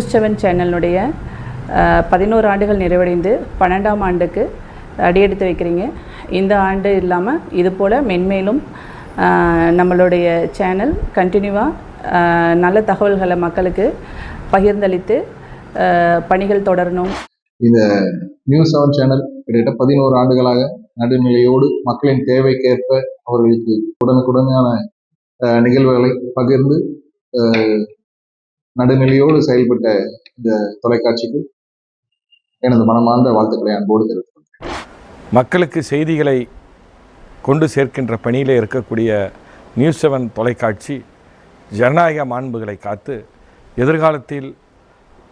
News seven சேனலுடைய பதினோரு ஆண்டுகள் நிறைவடைந்து பன்னெண்டாம் ஆண்டுக்கு அடியெடுத்து வைக்கிறீங்க. இந்த ஆண்டு இல்லாமல் இது போல் மென்மேலும் நம்மளுடைய சேனல் கண்டினியூவாக நல்ல தகவல்களை மக்களுக்கு பகிர்ந்தளித்து பணிகள் தொடரணும். இந்த நியூஸ் செவன் சேனல் கிட்டத்தட்ட பதினோரு ஆண்டுகளாக நடுநிலையோடு மக்களின் தேவைக்கேற்ப அவர்களுக்கு உடனுக்குடனான நிகழ்வுகளை பகிர்ந்து நடுநிலையோடு செயல்பட்ட இந்த தொலைக்காட்சிக்கு எனது மனமார்ந்த வாழ்த்துக்களை அன்போடு தெரிவித்துக் மக்களுக்கு செய்திகளை கொண்டு சேர்க்கின்ற பணியில் இருக்கக்கூடிய நியூஸ் செவன் தொலைக்காட்சி ஜனநாயக மாண்புகளை காத்து எதிர்காலத்தில்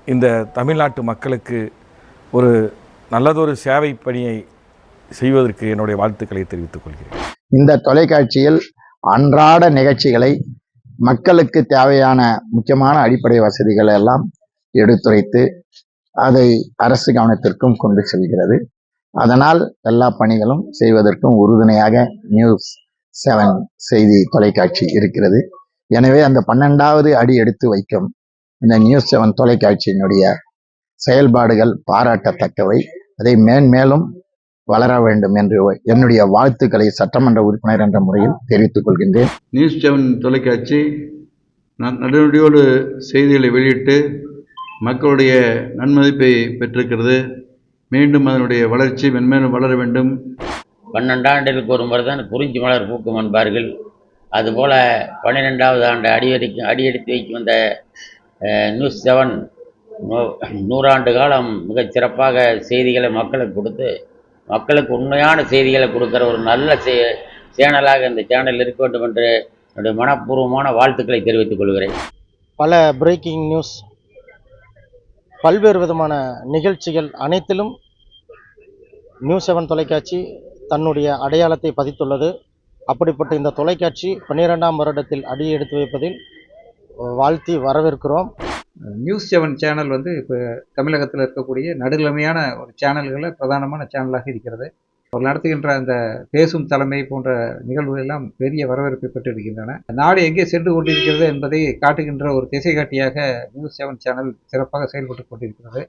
இந்த தமிழ்நாட்டு மக்களுக்கு ஒரு நல்லதொரு சேவை பணியை செய்வதற்கு என்னுடைய வாழ்த்துக்களை தெரிவித்துக் கொள்கிறேன். இந்த தொலைக்காட்சியில் அன்றாட நிகழ்ச்சிகளை மக்களுக்கு தேவையான முக்கியமான அடிப்படை வசதிகளை எல்லாம் எடுத்துரைத்து அதை அரசு கவனத்திற்கும் கொண்டு செல்கிறது. அதனால் எல்லா பணிகளும் செய்வதற்கும் உறுதுணையாக நியூஸ் செவன் செய்தி தொலைக்காட்சி இருக்கிறது. எனவே அந்த பன்னெண்டாவது அடி எடுத்து வைக்கும் இந்த நியூஸ் செவன் தொலைக்காட்சியினுடைய செயல்பாடுகள் பாராட்டத்தக்கவை. அதை மேன்மேலும் வளர வேண்டும் என்று என்னுடைய வாழ்த்துக்களை சட்டமன்ற உறுப்பினர் என்ற முறையில் தெரிவித்துக் கொள்கின்றேன். நியூஸ் செவன் தொலைக்காட்சி ந- நடுநடியோடு செய்திகளை வெளியிட்டு மக்களுடைய நன்மதிப்பை பெற்றிருக்கிறது. மீண்டும் அதனுடைய வளர்ச்சி மென்மேலும் வளர வேண்டும். பன்னெண்டாண்டுகளுக்கு ஒரு முறை தான் குறிஞ்சி மலர் பூக்கும் என்பார்கள். அதுபோல் பன்னிரெண்டாவது ஆண்டு அடியடிக்கும் அடியெடுத்து வைக்கும் இந்த அஹ், நியூஸ் செவன் நூ- நூறாண்டு காலம் மிகச் சிறப்பாக செய்திகளை மக்களுக்கு கொடுத்து மக்களுக்கு உண்மையான செய்திகளை கொடுக்குற ஒரு நல்ல சே சேனலாக இந்த சேனல் இருக்க வேண்டும் என்று என்னுடைய மனப்பூர்வமான வாழ்த்துக்களை தெரிவித்துக் கொள்கிறேன். பல பிரேக்கிங் நியூஸ் பல்வேறு விதமான நிகழ்ச்சிகள் அனைத்திலும் நியூஸ் செவன் தொலைக்காட்சி தன்னுடைய அடையாளத்தை பதித்துள்ளது. அப்படிப்பட்ட இந்த தொலைக்காட்சி பன்னிரெண்டாம் வருடத்தில் அடி எடுத்து வைப்பதில் வாழ்த்தி வரவேற்கிறோம். நியூஸ் செவன் சேனல் வந்து இப்போ தமிழகத்தில் இருக்கக்கூடிய நடுநிலைமையான ஒரு சேனல்களில் பிரதானமான சேனலாக இருக்கிறது. அவர் நடத்துகின்ற அந்த பேசும் தலைமை போன்ற நிகழ்வுகள் எல்லாம் பெரிய வரவேற்பை பெற்றிருக்கின்றன. நாடு எங்கே சென்று கொண்டிருக்கிறது என்பதை காட்டுகின்ற ஒரு திசை காட்டியாக நியூஸ் செவன் சேனல் சிறப்பாக செயல்பட்டு கொண்டிருக்கிறது.